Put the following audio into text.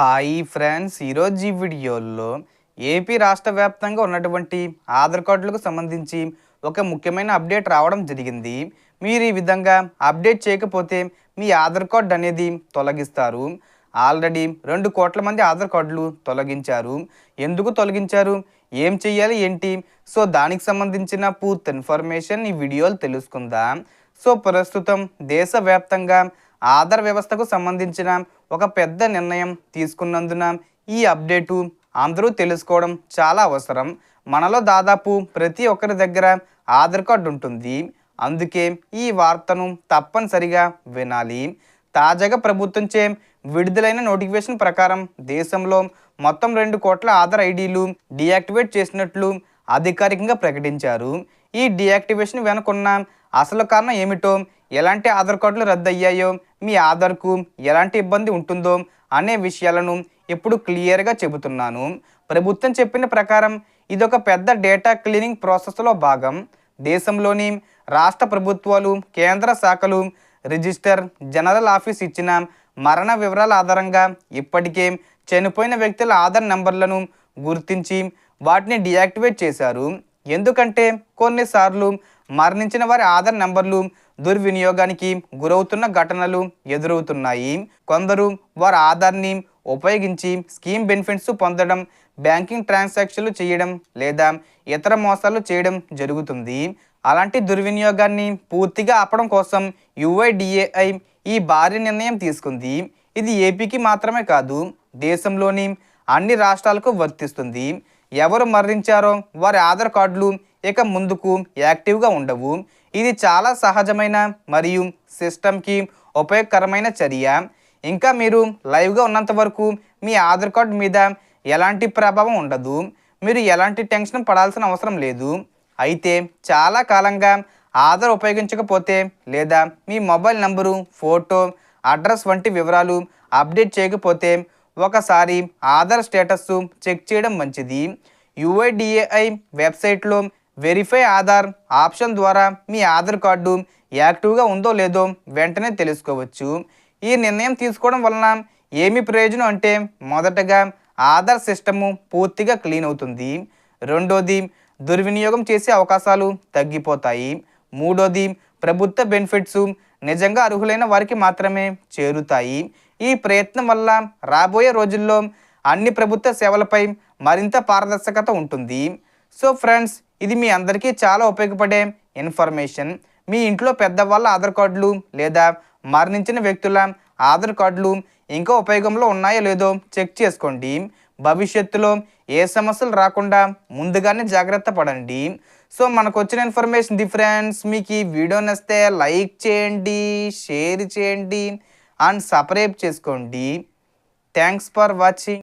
Hi friends. ఈరోజు ఈ వీడియోలో ఏపీ రాష్ట్ర వ్యాప్తంగా ఉన్నటువంటి ఆధార్ కార్డులకు సంబంధించి ఒక ముఖ్యమైన అప్డేట్ రావడం జరిగింది. మీరు ఈ విధంగా అప్డేట్ చేయకపోతే మీ ఆధార్ కార్డు అనేది తొలగిస్తారు. ఆల్రెడీ రెండు కోట్ల మంది ఆధార్ కార్డులు తొలగించారు. ఎందుకు తొలగించారు? ఏం చెయ్యాలి ఏంటి? సో దానికి సంబంధించిన పూర్తి ఇన్ఫర్మేషన్ ఈ వీడియోలు తెలుసుకుందాం. సో ప్రస్తుతం దేశవ్యాప్తంగా ఆధార్ వ్యవస్థకు సంబంధించిన ఒక పెద్ద నిర్ణయం తీసుకున్నందున ఈ అప్డేటు అందరూ తెలుసుకోవడం చాలా అవసరం. మనలో దాదాపు ప్రతి ఒక్కరి దగ్గర ఆధార్ కార్డు ఉంటుంది. అందుకే ఈ వార్తను తప్పనిసరిగా వినాలి. తాజాగా ప్రభుత్వంచే విడుదలైన నోటిఫికేషన్ ప్రకారం దేశంలో మొత్తం రెండు కోట్ల ఆధార్ ఐడీలు డియాక్టివేట్ చేసినట్లు అధికారికంగా ప్రకటించారు. ఈ డియాక్టివేషన్ వెనుకున్న. అసలు కారణం ఏమిటో? ఎలాంటి ఆధార్ కార్డులు రద్దయ్యాయో? మీ ఆధార్కు ఎలాంటి ఇబ్బంది ఉంటుందో? అనే విషయాలను ఇప్పుడు క్లియర్గా చెబుతున్నాను. ప్రభుత్వం చెప్పిన ప్రకారం ఇదొక పెద్ద డేటా క్లీనింగ్ ప్రాసెస్లో భాగం. దేశంలోని రాష్ట్ర ప్రభుత్వాలు కేంద్ర శాఖలు రిజిస్టర్ జనరల్ ఆఫీస్ ఇచ్చిన మరణ వివరాల ఆధారంగా ఇప్పటికే చనిపోయిన వ్యక్తుల ఆధార్ నెంబర్లను గుర్తించి వాటిని డియాక్టివేట్ చేశారు. ఎందుకంటే కొన్నిసార్లు మరణించిన వారి ఆధార్ నెంబర్లు దుర్వినియోగానికి గురవుతున్న ఘటనలు ఎదురవుతున్నాయి. కొందరు వారి ఆధార్ని ఉపయోగించి స్కీమ్ బెనిఫిట్స్ పొందడం బ్యాంకింగ్ ట్రాన్సాక్షన్లు చేయడం లేదా ఇతర మోసాలు చేయడం జరుగుతుంది. అలాంటి దుర్వినియోగాన్ని పూర్తిగా ఆపడం కోసం యుఐడిఏఐ ఈ భారీ నిర్ణయం తీసుకుంది. ఇది ఏపీకి మాత్రమే కాదు దేశంలోని అన్ని రాష్ట్రాలకు వర్తిస్తుంది. ఎవరు మరణించారో వారి ఆధార్ కార్డులు ఇక ముందుకు యాక్టివ్గా ఉండవు. ఇది చాలా సహజమైన మరియు సిస్టమ్కి ఉపయోగకరమైన చర్య. ఇంకా మీరు లైవ్గా ఉన్నంత వరకు మీ ఆధార్ కార్డు మీద ఎలాంటి ప్రభావం ఉండదు. మీరు ఎలాంటి టెన్షన్ పడాల్సిన అవసరం లేదు. అయితే చాలా కాలంగా ఆధార్ ఉపయోగించకపోతే లేదా మీ మొబైల్ నంబరు ఫోటో అడ్రస్ వంటి వివరాలు అప్డేట్ చేయకపోతే ఒకసారి ఆధార్ స్టేటస్ చెక్ చేయడం మంచిది. యుఐడిఏఐ వెబ్సైట్లో వెరిఫై ఆధార్ ఆప్షన్ ద్వారా మీ ఆధార్ కార్డు యాక్టివ్గా ఉందో లేదో వెంటనే తెలుసుకోవచ్చు. ఈ నిర్ణయం తీసుకోవడం వలన ఏమి ప్రయోజనం అంటే మొదటగా ఆధార్ సిస్టము పూర్తిగా క్లీన్ అవుతుంది. రెండోది దుర్వినియోగం చేసే అవకాశాలు తగ్గిపోతాయి. మూడోది ప్రభుత్వ బెనిఫిట్స్ నిజంగా అర్హులైన వారికి మాత్రమే చేరుతాయి. ఈ ప్రయత్నం వల్ల రాబోయే రోజుల్లో అన్ని ప్రభుత్వ సేవలపై మరింత పారదర్శకత ఉంటుంది. సో ఫ్రెండ్స్ ఇది మీ అందరికీ చాలా ఉపయోగపడే ఇన్ఫర్మేషన్. మీ ఇంట్లో పెద్దవాళ్ళ ఆధార్ కార్డులు లేదా మరణించిన వ్యక్తుల ఆధార్ కార్డులు ఇంకా ఉపయోగంలో ఉన్నాయో లేదో చెక్ చేసుకోండి. భవిష్యత్తులో ఏ సమస్యలు రాకుండా ముందుగానే జాగ్రత్త పడండి. సో మనకు వచ్చిన ఇన్ఫర్మేషన్ డిఫరెన్స్ మీకు ఈ వీడియో నచ్చితే లైక్ చేయండి షేర్ చేయండి అండ్ సబ్స్క్రైబ్ చేసుకోండి. Thanks for watching